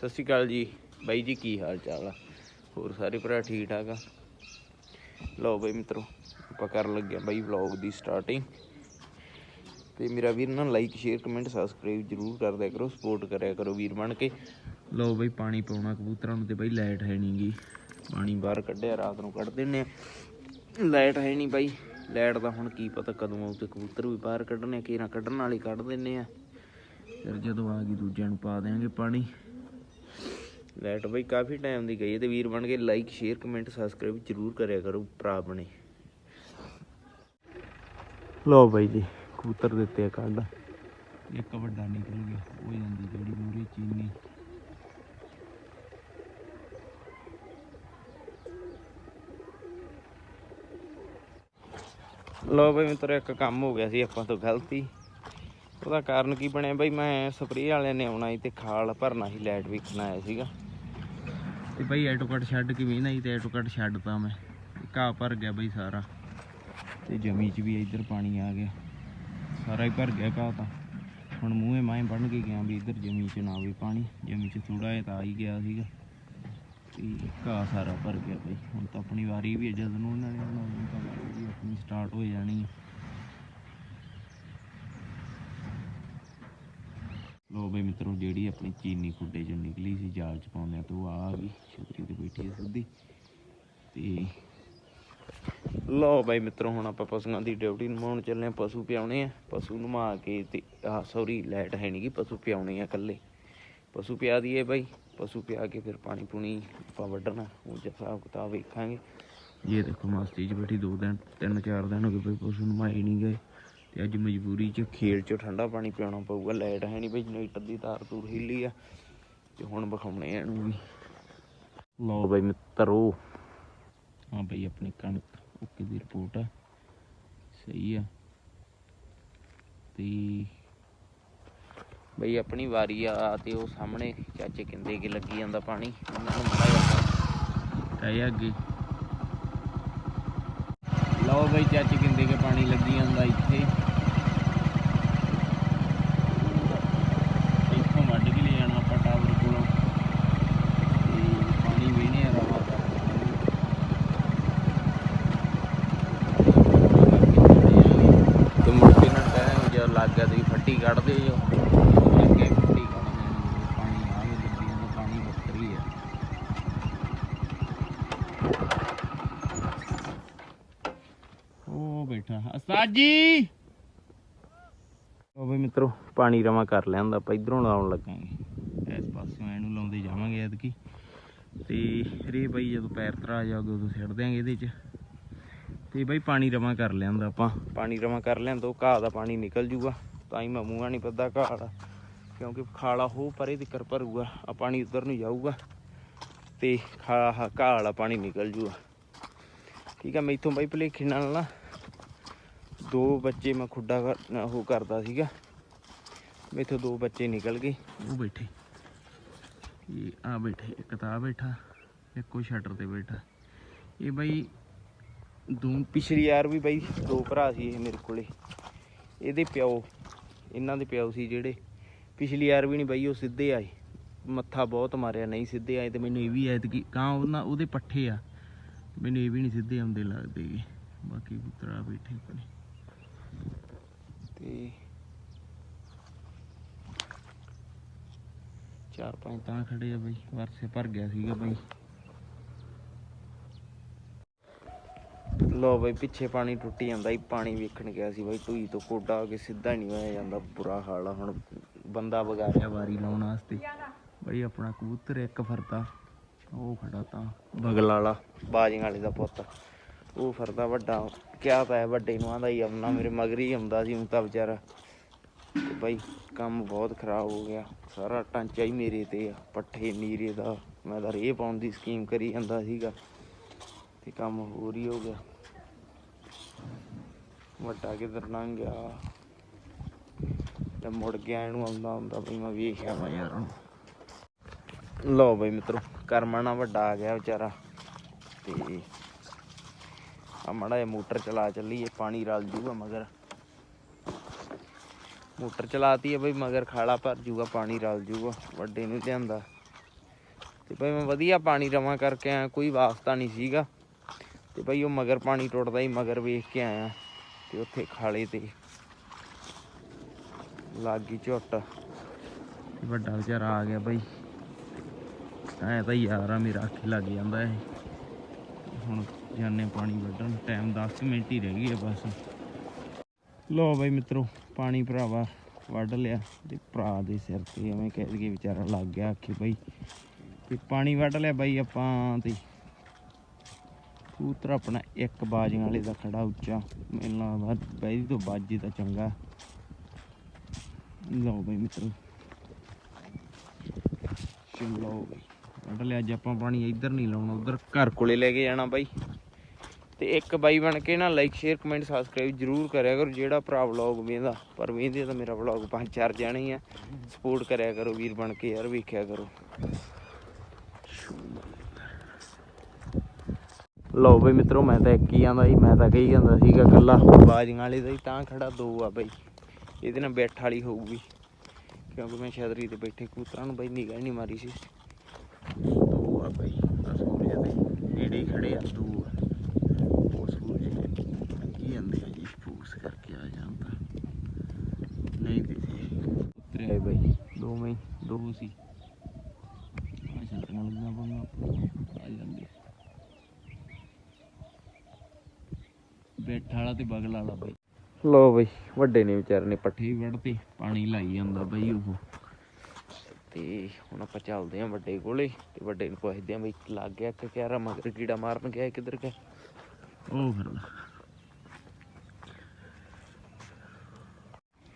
ਸਤਿ ਸ਼੍ਰੀ ਅਕਾਲ ਜੀ। ਬਾਈ ਜੀ, ਕੀ ਹਾਲ ਚਾਲ ਆ? ਹੋਰ ਸਾਰੇ ਭਰਾ ਠੀਕ ਠਾਕ ਆ? ਲਓ ਬਾਈ ਮਿੱਤਰੋ, ਆਪਾਂ ਕਰਨ ਲੱਗੇ ਆ ਬਾਈ ਵਲੌਗ ਦੀ ਸਟਾਰਟਿੰਗ ਤੇ ਮੇਰਾ ਵੀਰ ਨਾ ਲਾਈਕ ਸ਼ੇਅਰ ਕਮੈਂਟ ਸਬਸਕ੍ਰਾਈਬ ਜਰੂਰ ਕਰ ਦਿਆ ਕਰੋ ਸਪੋਰਟ ਕਰਿਆ ਕਰੋ ਵੀਰ ਬਣ ਕੇ। ਲਓ ਬਾਈ ਪਾਣੀ ਪਾਉਣਾ ਕਬੂਤਰਾਂ ਨੂੰ ਤੇ ਬਾਈ ਲਾਈਟ ਹੈ ਨਹੀਂਗੀ ਪਾਣੀ ਬਾਹਰ ਕੱਢਿਆ, ਰਾਤ ਨੂੰ ਕੱਢ ਦਿੰਨੇ ਆ। ਲਾਈਟ ਹੈ ਨਹੀਂ ਬਾਈ। ਲਾਈਟ ਦਾ ਹੁਣ ਕੀ ਪਤਾ ਕਦੋਂ ਆਉ ਤੇ ਕਬੂਤਰ ਵੀ ਬਾਹਰ ਕੱਢਣੇ ਕੀ ਨਾ ਕੱਢਣ ਵਾਲੀ ਕੱਢ ਦਿੰਨੇ ਆ। ਫਿਰ ਜਦੋਂ ਆ ਗਈ ਦੂਜਿਆਂ ਨੂੰ ਪਾ ਦੇਾਂਗੇ ਪਾਣੀ। ਲਾਈਟ ਬਈ ਕਾਫੀ ਟਾਈਮ ਦੀ ਗਈ ਹੈ ਤੇ ਵੀਰ ਬਣ ਕੇ ਲਾਈਕ ਸ਼ੇਅਰ ਕਮੈਂਟ ਸਬਸਕ੍ਰਾਈਬ ਜਰੂਰ ਕਰਿਆ ਕਰੋ ਭਰਾ ਬਣੇ। ਲਓ ਬਾਈ ਜੀ ਕਬੂਤਰ ਦਿੱਤੇ ਆ ਕੱਢ। ਇੱਕ ਵੱਡਾ ਨਿਕਲ ਗਿਆ ਉਹ ਜਾਂਦੀ ਜਿਹੜੀ ਮੂਰੇ ਚੀਨੀ। ਲਓ ਬਈ ਮਿੱਤਰੋ ਇੱਕ ਕੰਮ ਹੋ ਗਿਆ ਸੀ ਆਪਾਂ ਤੋਂ ਗਲਤੀ। ਉਹਦਾ ਕਾਰਨ ਕੀ ਬਣਿਆ? ਬਈ ਮੈਂ ਸਪਰੇਅ ਵਾਲਿਆਂ ਨੇ ਆਉਣਾ ਸੀ ਤੇ ਖਾਲ ਭਰਨਾ ਸੀ ਲਾਈਟ ਵੇਖਣ ਆਇਆ ਸੀਗਾ। ਤੇ ਬਈ ਐਟੋ ਕੱਟ ਛੱਡ ਕੇ ਵੀ ਨਹੀਂ, ਤੇ ਐਟੋ ਕੱਟ ਛੱਡਤਾ ਮੈਂ। ਘਾਹ ਭਰ ਗਿਆ ਬਈ ਸਾਰਾ। ਤੇ ਜਮੀ 'ਚ ਵੀ ਇੱਧਰ ਪਾਣੀ ਆ ਗਿਆ। ਸਾਰਾ ਹੀ ਭਰ ਗਿਆ ਘਾਹ ਤਾਂ। ਹੁਣ ਮੂੰਹੇ ਮਾਏ ਬਣ ਕੇ ਗਿਆ ਵੀ ਇੱਧਰ ਜਮੀ 'ਚ ਨਾ ਵੀ ਪਾਣੀ। ਜਮੀ 'ਚ ਥੋੜਾ ਜਿਹਾ ਤਾਂ ਆ ਹੀ ਗਿਆ ਸੀਗਾ। ਤੇ ਘਾਹ ਸਾਰਾ ਭਰ ਗਿਆ ਬਈ। ਹੁਣ ਤਾਂ ਆਪਣੀ ਵਾਰੀ ਵੀ ਹੈ, ਜਦੋਂ ਨੂੰ ਉਹਨਾਂ ਨੇ ਆਉਣਾ ਤਾਂ ਆਪਣੀ ਸਟਾਰਟ ਹੋ ਜਾਣੀ ਹੈ। ਬਈ ਮਿੱਤਰੋ, ਜਿਹੜੀ ਆਪਣੀ ਚੀਨੀ ਖੁੱਡੇ ਚੋਂ ਨਿਕਲੀ ਸੀ, ਜਾਲ ਚ ਪਾਉਂਦੇ ਆ ਤੇ ਉਹ ਆ ਗਈ, ਛਤਰੀ ਤੇ ਬੈਠੀ ਹੈ ਸਿੱਧੀ। ਤੇ ਲਓ ਬਾਈ ਮਿੱਤਰੋ, ਹੁਣ ਆਪਾਂ ਪਸ਼ੂਆਂ ਦੀ ਡਿਊਟੀ ਨਿਭਾਉਣ ਚੱਲੇ ਆ, ਪਸ਼ੂ ਪਿਆਉਣੇ ਆ। ਪਸ਼ੂ ਨਮਾ ਕੇ ਤੇ, ਆ ਸੌਰੀ ਲਾਈਟ ਹੈ ਨਹੀਂ ਨਹੀਂਗੀ ਪਸ਼ੂ ਪਿਆਉਣੇ ਆ ਇਕੱਲੇ। ਪਸ਼ੂ ਪਿਆ ਦਈਏ ਬਾਈ, ਪਸ਼ੂ ਪਿਆ ਕੇ ਫਿਰ ਪਾਣੀ ਪੂਣੀ ਆਪਾਂ ਵੱਢਣਾ, ਉਹ ਜਿਹਾ ਹਿਸਾਬ ਕਿਤਾਬ ਵੇਖਾਂਗੇ। ਇਹ ਦੇਖੋ ਮਸਤੀ 'ਚ ਬੈਠੀ ਦੋ ਦਿਨ, ਤਿੰਨ ਚਾਰ ਦਿਨ ਹੋ ਗਏ ਬਈ ਪਸ਼ੂ ਨਮਾਏ ਨਹੀਂ ਗਏ। ਤੇ ਅੱਜ ਮਜਬੂਰੀ 'ਚ ਖੇਲ 'ਚ ਠੰਡਾ ਪਾਣੀ ਪਿਆਉਣਾ ਪਊਗਾ, ਲਾਈਟ ਹੈ ਨਹੀਂ ਬਈ ਜਨਰੇਟਰ ਦੀ ਤਾਰ ਤੂਰ ਹਿੱਲੀ ਆ, ਤੇ ਹੁਣ ਵਿਖਾਉਣੇ ਆ ਇਹਨੂੰ ਵੀ। ਲਓ ਬਈ ਮਿੱਤਰੋ ਹਾਂ ਬਈ ਆਪਣੀ ਕਣਕ, ਓਕੇ ਦੀ ਰਿਪੋਰਟ ਆ, ਸਹੀ ਆ। ਤੇ ਬਈ ਆਪਣੀ ਵਾਰੀ ਆ, ਤੇ ਉਹ ਸਾਹਮਣੇ ਚਾਚੇ ਕਹਿੰਦੇ ਕਿ ਲੱਗੀ ਜਾਂਦਾ ਪਾਣੀ, ਉਹਨਾਂ ਨੂੰ ਮੜਾ ਅੱਗੇ। ਲਓ ਬਈ ਚਾਚੇ ਕਿੰਦੇ ਕੇ ਪਾਣੀ ਲੱਗੀ ਜਾਂਦਾ ਇੱਥੇ ਵੱਢ ਕੇ ਲੈ ਜਾਣਾ ਆਪਾਂ ਟਾਵਰ ਕੋਲੋਂ ਤੇ ਪਾਣੀ ਵੇਨੇ ਆ ਰਵਾ ਤੇ ਮੁੜ ਕੇ ਨਾ ਕਹਿੰਦੇ ਜਦ ਲੱਗ ਗਿਆ ਤੁਸੀਂ ਫੱਟੀ ਕੱਢਦੇ ਜੋ ਅੱਗੇ ਫੱਟੀ ਕੱਢਦੇ ਨੇ ਪਾਣੀ ਆ ਵੀ ਲੱਗੀ ਜਾਂਦਾ ਪਾਣੀ ਬੱਤਰੀ ਆ ਉਹ ਬੈਠਾ। ਉਸਤਾਦ ਜੀ! ਉਹ ਬਈ ਮਿੱਤਰੋ, ਪਾਣੀ ਰਵਾ ਕਰ ਲਿਆਂਦਾ, ਆਪਾਂ ਇਧਰੋਂ ਲਾਉਣ ਲੱਗਾਂਗੇ। ਇਸ ਪਾਸਿਓਂ ਇਹਨੂੰ ਲਾਉਂਦੇ ਜਾਵਾਂਗੇ ਐਤਕੀ। ਤੇ ਰੇ ਬਾਈ ਜਦੋਂ ਪੈਰ ਤਰਾ ਜਾਓਗੇ ਉਦੋਂ ਛੱਡ ਦਿਆਂਗੇ ਇਹਦੇ 'ਚ। ਤੇ ਬਈ ਪਾਣੀ ਰਵਾ ਕਰ ਲਿਆਂਦਾ ਆਪਾਂ। ਪਾਣੀ ਰਵਾ ਕਰ ਲਿਆਂਦਾ, ਉਹ ਘਾਹ ਦਾ ਪਾਣੀ ਨਿਕਲ ਜੂਗਾ। ਤਾਂ ਹੀ ਮੈਂ ਮੂੰਹਾਂ ਨਹੀਂ ਪੱਦਾ ਘਾਹ ਦਾ। ਕਿਉਂਕਿ ਖਾਲਾ ਹੋ, ਪਰੇ ਦਿੱਕਰ ਭਰੂਗਾ ਆ ਪਾਣੀ ਉਧਰ ਨੂੰ ਜਾਊਗਾ। ਤੇ ਖਾ ਆਹ ਘਾਹ ਵਾਲਾ ਪਾਣੀ ਨਿਕਲ ਜੂਗਾ। ਠੀਕ ਆ ਮੈਥੋਂ ਬਾਈ ਭਲੇਖੇ ਨਾਲ ਨਾ ਦੋ ਬੱਚੇ ਮੈਂ ਖੁੱਡਾ ਉਹ ਕਰਦਾ ਸੀਗਾ। ਮੈਥੋਂ ਦੋ ਬੱਚੇ ਨਿਕਲ ਗਏ। ਉਹ ਬੈਠੇ। ਇਹ ਆ ਬੈਠੇ ਇੱਕ ਤਾਂ ਆ ਬੈਠਾ ਇੱਕੋ ਸ਼ਟਰ ਤੇ ਬੈਠਾ। ਇਹ ਬਈ ਦੋ ਪਿਛਲੀ ਯਾਰ ਵੀ ਬਈ ਦੋ ਭਰਾ ਸੀ ਇਹ ਮੇਰੇ ਕੋਲੇ। ਇਹਦੇ ਪਿਓ ਇਹਨਾਂ ਦੇ ਪਿਓ ਸੀ ਜਿਹੜੇ। ਪਿਛਲੀ ਯਾਰ ਵੀ ਨਹੀਂ ਬਈ ਉਹ ਸਿੱਧੇ ਆਏ। ਮੱਥਾ ਬਹੁਤ ਮਾਰਿਆ ਨਹੀਂ ਸਿੱਧੇ ਆਏ ਤੇ ਮੈਨੂੰ ਇਹ ਵੀ ਐਤ ਕਿ ਕਾਂ ਉਹਨਾਂ ਉਹਦੇ ਪੱਠੇ ਆ। ਮੈਨੂੰ ਇਹ ਵੀ ਨਹੀਂ ਸਿੱਧੇ ਆਉਂਦੇ ਲੱਗਦੇਗੇ ਬਾਕੀ ਪੁੱਤਰਾ ਬੈਠੇ ਆਪਣੇ। ਤੇ ਚਾਰ ਪੰਜ ਤਾਂ ਖੜੇ ਆ ਬਈ, ਵਰਸੇ ਭਰ ਗਿਆ ਸੀਗਾ ਬਈ। ਲੋ ਬਈ, ਪਿੱਛੇ ਪਾਣੀ ਟੁੱਟੀ ਜਾਂਦਾ ਹੀ ਪਾਣੀ ਵੇਖਣ ਗਿਆ ਸੀ ਬਈ ਟੂਈ ਤੋਂ ਕੋਡਾ ਹੋ ਕੇ ਸਿੱਧਾ ਨਹੀਂ ਹੋਇਆ ਜਾਂਦਾ, ਬੁਰਾ ਹਾਲ ਆ ਹੁਣ, ਬੰਦਾ ਵਗਾਰਿਆ ਵਾਰੀ ਲਾਉਣ ਵਾਸਤੇ। ਬਈ ਆਪਣਾ ਕਬੂਤਰ ਇੱਕ ਫਰਦਾ ਉਹ ਖੜਾ ਤਾਂ ਬਗਲ ਵਾਲਾ, ਬਾਜੀਆਂ ਵਾਲੇ ਦਾ ਪੁੱਤ। ਉਹ ਫਰਦਾ ਵੱਡਾ, ਕਿਆ ਪਿਆ ਵੱਡੇ ਨੂੰ ਆਂਦਾ ਹੀ ਆਉਣਾ ਮੇਰੇ ਮਗਰ ਹੀ ਆਉਂਦਾ ਸੀ ਹੁਣ ਤਾਂ ਵਿਚਾਰਾ। ਤੇ ਬਈ, ਕੰਮ ਬਹੁਤ ਖਰਾਬ ਹੋ ਗਿਆ, ਸਾਰਾ ਟਾਂਚਾ ਹੀ ਮੇਰੇ ਤੇ ਆ, ਪੱਠੇ ਨੀਰੇ ਦਾ, ਮੈਂ ਤਾਂ ਰੇਹ ਪਾਉਣ ਦੀ ਸਕੀਮ ਕਰੀ ਜਾਂਦਾ ਸੀਗਾ, ਤੇ ਕੰਮ ਹੋਰ ਹੀ ਹੋ ਗਿਆ। ਵੱਡਾ ਕਿਧਰ ਲੰਘ ਗਿਆ? ਤੇ ਮੁੜ ਗਿਆ ਇਹਨੂੰ ਆਉਂਦਾ ਹੁੰਦਾ ਬਈ ਮੈਂ ਵੇਖਿਆ ਵਾ ਯਾਰ ਲਓ ਬਈ ਮਿੱਤਰੋ, ਕਰਮਾ ਵੱਡਾ ਆ ਗਿਆ ਵਿਚਾਰਾ, ਤੇ ਆ, ਮੜਾ ਜਿਹਾ ਮੋਟਰ ਚਲਾ ਚੱਲੀਏ, ਪਾਣੀ ਰਲ ਜੂਗਾ ਮਗਰ। ਮੋਟਰ ਚਲਾਤੀ ਹੈ ਬਈ, ਮਗਰ ਖਾਲਾ ਭਰ ਜੂਗਾ, ਪਾਣੀ ਰਲ ਜੂਗਾ, ਵੱਡੇ ਨੂੰ ਲਿਆਂਦਾ। ਤੇ ਬਈ ਮੈਂ ਵਧੀਆ ਪਾਣੀ ਰਵਾਂ ਕਰਕੇ ਆਇਆ, ਕੋਈ ਵਾਸਤਾ ਨਹੀਂ ਸੀਗਾ। ਤੇ ਬਈ ਉਹ ਮਗਰ ਪਾਣੀ ਟੁੱਟਦਾ ਹੀ ਮਗਰ ਵੇਖ ਕੇ ਆਇਆ, ਤੇ ਉੱਥੇ ਖਾਲੇ ਤੇ ਲੱਗ ਗਈ ਝੁੱਟ। ਵੱਡਾ ਵਿਚਾਰਾ ਆ ਗਿਆ ਬਈ। ਐ ਤਾਂ ਯਾਰ ਆ, ਮੇਰਾ ਅੱਖੇ ਲੱਗ ਜਾਂਦਾ ਇਹ। ਹੁਣ ਜਾਂਦੇ ਪਾਣੀ ਵੱਢਣ ਟਾਈਮ 10 ਮਿੰਟ ਹੀ ਰਹਿ ਗਈ ਆ ਬਸ। ਲੋ ਬਾਈ ਮਿੱਤਰੋ, ਪਾਣੀ ਭਰਾਵਾ ਵੱਢ ਲਿਆ ਤੇ ਭਰਾ ਦੇ ਸਿਰ ਤੇ ਐਵੇਂ ਕਹਿ ਦਈਏ ਵਿਚਾਰਾ ਲੱਗ ਗਿਆ ਆਖੇ ਬਈ। ਤੇ ਪਾਣੀ ਵੱਢ ਲਿਆ ਬਾਈ ਆਪਾਂ ਤੇ। ਕਬੂਤਰ ਆਪਣਾ ਇੱਕ ਬਾਜੀਆਂ ਵਾਲੇ ਦਾ ਖੜਾ ਉੱਚਾ ਮੈਨੂੰ ਲੱਗਦਾ ਬੈਦੀ ਤੋਂ ਬਾਜੀ ਦਾ ਚੰਗਾ। ਲਓ ਬਈ ਮਿੱਤਰੋ। ਚਲੋ ਬਈ, ਵੱਢ ਲਿਆ, ਅੱਜ ਆਪਾਂ ਪਾਣੀ ਇੱਧਰ ਨਹੀਂ ਲਾਉਣਾ, ਉਧਰ ਘਰ ਕੋਲੇ ਲੈ ਕੇ ਜਾਣਾ ਬਾਈ। ਤੇ ਇੱਕ ਬਾਈ ਬਣ ਕੇ ਨਾ ਲਾਈਕ ਸ਼ੇਅਰ ਕਮੈਂਟ ਸਬਸਕ੍ਰਾਈਬ ਜਰੂਰ ਕਰਿਆ ਕਰੋ। ਜਿਹੜਾ ਭਰਾ ਵਲੌਗ ਵੇਂਦਾ ਪਰ ਵੇਂਦੇ ਤਾਂ ਮੇਰਾ ਵਲੌਗ ਪੰਜ ਚਾਰ ਜਾਣੇ ਹੀ ਆ। ਸਪੋਰਟ ਕਰਿਆ ਕਰੋ ਵੀਰ ਬਣ ਕੇ ਯਾਰ, ਵੇਖਿਆ ਕਰੋ। ਲਓ ਬਈ ਮਿੱਤਰੋ, ਮੈਂ ਤਾਂ ਇੱਕ ਹੀ ਆਂਦਾ ਸੀ, ਮੈਂ ਤਾਂ ਕਹੀ ਜਾਂਦਾ ਸੀਗਾ ਕੱਲਾ ਬਾਜੀਆਂ ਵਾਲੇ ਦਾ ਹੀ ਤਾਂ ਖੜਾ ਦੋ ਆ ਬਈ। ਇਹਦੇ ਨਾਲ ਬੈਠ ਵਾਲੀ ਹੋਊਗੀ। ਕਿਉਂਕਿ ਮੈਂ ਛਤਰੀ ਤੇ ਬੈਠੇ ਕੂਤਰਾਂ ਨੂੰ ਬਈ ਨਿਗਾਹ ਨਹੀਂ ਮਾਰੀ ਸੀ। ਦੋ ਆ ਬਈ ਆ ਸੂਰਜ ਦੇ ਨੇੜੇ ਖੜੇ ਆ। ਦੋ ਆ ਉਹ ਸੂਰਜ ਕੀ ਜਾਂਦੇ ਆ ਜੀ ਫੂਸ ਕਰਕੇ ਆ ਜਾਂਦਾ ਨਹੀਂ ਦਿਸੇ ਉਤਰੇ ਬਈ ਦੋ ਮੈਂ ਤੇ ਬਗਲ ਵਾਲਾ ਬਈ। ਲੋ ਬਈ ਵੱਡੇ ਨੇ ਵਿਚਾਰੇ ਨੇ ਪੱਠੇ ਵੀ ਵੜਤੇ ਪਾਣੀ ਲਾਈ ਜਾਂਦਾ ਬਈ ਉਹ। ਤੇ ਹੁਣ ਆਪਾਂ ਚੱਲਦੇ ਆਂ ਵੱਡੇ ਕੋਲੇ ਤੇ ਵੱਡੇ ਨੂੰ ਪੁੱਛਦੇ ਆਂ ਬਈ ਲੱਗ ਗਿਆ ਕਿ ਕਿਹੜਾ ਮਗਰ ਕੀੜਾ ਮਾਰਨ ਗਿਆ ਕਿੱਧਰ ਗਿਆ। ਉਹ ਫਿਰਦਾ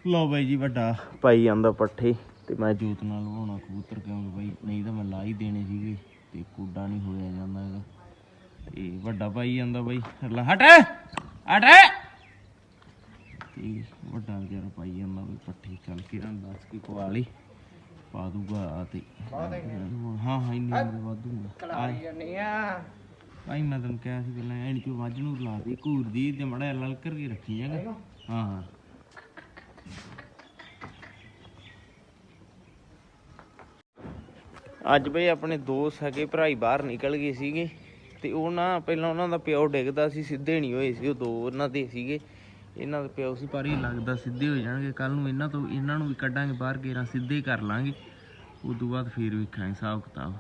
ਲੋ। ਬਾਈ ਜੀ ਵੱਡਾ। ਪਾਈ ਜਾਂਦਾ ਪੱਠੇ। ਤੇ ਮੈਂ ਜੋਤ ਨਾਲ ਲਵਾਉਣਾ ਕਬੂਤਰ ਕਿਉਂਕਿ ਬਾਈ? ਨਹੀਂ ਤਾਂ ਮੈਂ ਲਾ ਹੀ ਦੇਣੇ ਸੀਗੇ ਤੇ ਕੂਡਾ ਨਹੀਂ ਹੋਇਆ ਜਾਂਦਾ ਹੈਗਾ। ਤੇ ਵੱਡਾ ਪਾਈ ਜਾਂਦਾ ਬਾਈ ਹਟ ਹਟ। ਤੇ ਵੱਡਾ ਵਿਚਾਰਾ ਪਾਈ ਜਾਂਦਾ ਵੀ ਪੱਠੇ ਚੱਲ ਕੇ ਰਾਂ ਦੱਸ ਕੇ ਪਵਾ ਲਈ ਪਾ ਦੂਗਾ ਤੇ। ਹਾਂ ਹਾਂ ਇੰਨੀ ਉਮਰ ਵਾਧੂਗਾ ਭਾਈ ਮੈਂ ਤੈਨੂੰ ਕਿਹਾ ਸੀ ਪਹਿਲਾਂ ਐਨ ਚੋਂ ਵੱਜ ਨੂੰ ਲਾ ਦੇ ਘੂਰ ਦੀ ਤੇ ਮੜਾ ਲਲਕਰ ਕੇ ਰੱਖੀ ਜਾਗਾ ਹਾਂ ਹਾਂ। ਅੱਜ ਬਈ ਆਪਣੇ ਦੋ ਸਗੇ ਭਰਾਈ ਬਾਹਰ ਨਿਕਲ ਗਏ ਸੀਗੇ ਤੇ ਉਹ ਨਾ ਪਹਿਲਾਂ ਉਹਨਾਂ ਦਾ ਪਿਓ ਡਿੱਗਦਾ ਸੀ, ਸਿੱਧੇ ਨਹੀਂ ਹੋਏ ਸੀ, ਉਹ ਦੋ ਉਹਨਾਂ ਦੇ ਸੀਗੇ। ਇਹਨਾਂ ਦਾ ਪਿਓ ਸੀ ਪਰ ਇਹ ਲੱਗਦਾ, ਸਿੱਧੇ ਹੋ ਜਾਣਗੇ। ਕੱਲ ਨੂੰ ਇਹਨਾਂ ਤੋਂ, ਇਹਨਾਂ ਨੂੰ ਵੀ ਕੱਢਾਂਗੇ ਬਾਹਰ ਗੇਰਾਂ ਸਿੱਧੇ ਕਰ ਲਾਂਗੇ। ਉਸ ਤੋਂ ਬਾਅਦ ਫੇਰ ਵੇਖਾਂਗੇ ਹਿਸਾਬ ਕਿਤਾਬ।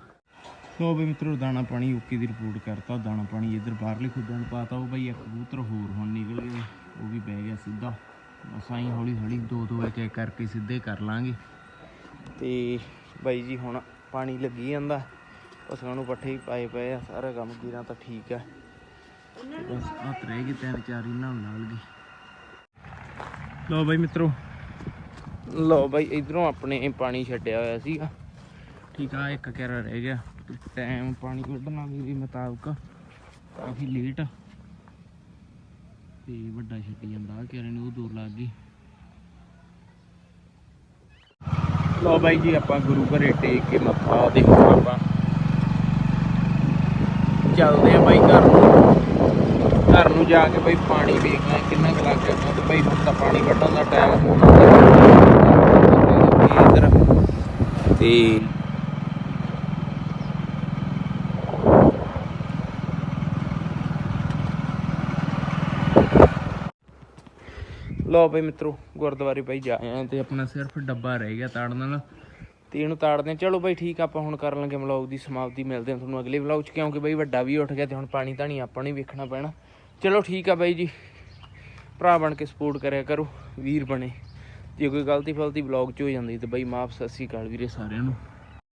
ਸੋ ਬਈ ਮਿੱਤਰੋ, ਦਾਣਾ ਪਾਣੀ ਓਕੇ ਦੀ ਰਿਪੋਰਟ ਕਰਤਾ। ਦਾਣਾ ਪਾਣੀ ਇੱਧਰ ਬਾਹਰਲੇ ਖੁੱਡਾਂ ਨੂੰ ਪਾਤਾ। ਉਹ ਬਈ ਇੱਕ ਕਬੂਤਰ ਹੋਰ ਹੁਣ ਨਿਕਲ ਗਿਆ। ਉਹ ਵੀ ਬਹਿ ਗਿਆ ਸਿੱਧਾ। ਬਸ ਆਈ ਹੌਲੀ ਹੌਲੀ ਦੋ ਦੋ ਇੱਕ ਇੱਕ ਕਰਕੇ ਸਿੱਧੇ ਕਰ ਲਾਂਗੇ। ਤੇ ਬਾਈ ਜੀ ਹੁਣ ਪਾਣੀ ਲੱਗੀ ਜਾਂਦਾ। ਪਸ਼ੂਆਂ ਨੂੰ ਪੱਠੇ ਹੀ ਪਾਏ ਪਏ ਆ ਸਾਰਾ ਕੰਮ ਕੀਰਾਂ ਤਾਂ ਠੀਕ ਆ। ਬਸ ਹੱਥ ਰਹਿ ਗਏ ਤਿੰਨ ਚਾਰ ਇਹਨਾਂ ਨੂੰ ਨਾਲ ਗਏ ਲਓ ਬਾਈ ਮਿੱਤਰੋ। ਲਓ ਬਾਈ ਇਧਰੋਂ ਆਪਣੇ ਪਾਣੀ ਛੱਡਿਆ ਹੋਇਆ ਸੀਗਾ। ਠੀਕ ਆ ਇੱਕ ਕੈਰਾ ਰਹਿ ਗਿਆ। ਟਾਈਮ ਪਾਣੀ ਕੱਢਣਾ ਵੀ ਮੁਤਾਬਕ ਕਾਫੀ ਲੇਟ ਤੇ ਵੱਡਾ ਛੱਡੀ ਜਾਂਦਾ ਆ ਕੈਰੇ ਨੂੰ ਉਹ ਦੂਰ ਲੱਗ ਗਈ। ਲਓ ਬਾਈ ਜੀ, ਆਪਾਂ ਗੁਰੂ ਘਰੇ ਟੇਕ ਕੇ ਮੱਥਾ ਤੇ ਆਪਾਂ। ਚੱਲਦੇ ਆ ਬਾਈ ਘਰ ਨੂੰ। ਘਰ ਨੂੰ ਜਾ ਕੇ ਬਾਈ ਪਾਣੀ ਵੇਖਣਾ ਕਿੰਨਾ ਕੁ ਲੱਗ ਗਿਆ ਤੇ ਬਾਈ ਹੁਣ ਤਾਂ ਪਾਣੀ ਕੱਢਣ ਦਾ ਟਾਈਮ ਹੋਣਾ ਤੇ ਲਓ ਬਈ ਮਿੱਤਰੋ ਗੁਰਦੁਆਰੇ ਬਾਈ ਜਾ। ਆਏ ਤੇ ਆਪਣਾ ਸਿਰਫ ਡੱਬਾ ਰਹਿ ਗਿਆ ਤਾੜਨ ਨਾਲ ਤੇ ਇਹਨੂੰ ਤਾੜਦੇ ਹਾਂ। ਚਲੋ ਬਈ ਠੀਕ ਆ ਆਪਾਂ ਹੁਣ ਕਰ ਲਾਂਗੇ ਵਲੌਗ ਦੀ ਸਮਾਪਤੀ ਮਿਲਦੇ ਹਾਂ ਤੁਹਾਨੂੰ ਅਗਲੇ ਵਲੌਗ 'ਚ ਕਿਉਂਕਿ ਬਈ ਵੱਡਾ ਵੀ ਉੱਠ ਗਿਆ ਤੇ ਹੁਣ ਪਾਣੀ ਧਾਣੀ ਆਪਾਂ ਨੂੰ ਵੇਖਣਾ ਪੈਣਾ। ਚਲੋ ਠੀਕ ਆ ਬਾਈ ਜੀ। ਭਰਾ ਬਣ ਕੇ ਸਪੋਰਟ ਕਰਿਆ ਕਰੋ ਵੀਰ ਬਣੇ। ਜੇ ਕੋਈ ਗਲਤੀ ਫਲਤੀ ਵਲੌਗ 'ਚ ਹੋ ਜਾਂਦੀ ਤੇ ਬਈ ਮਾਫ ਸਤਿ ਸ਼੍ਰੀ ਅਕਾਲ ਵੀਰੇ ਸਾਰਿਆਂ ਨੂੰ।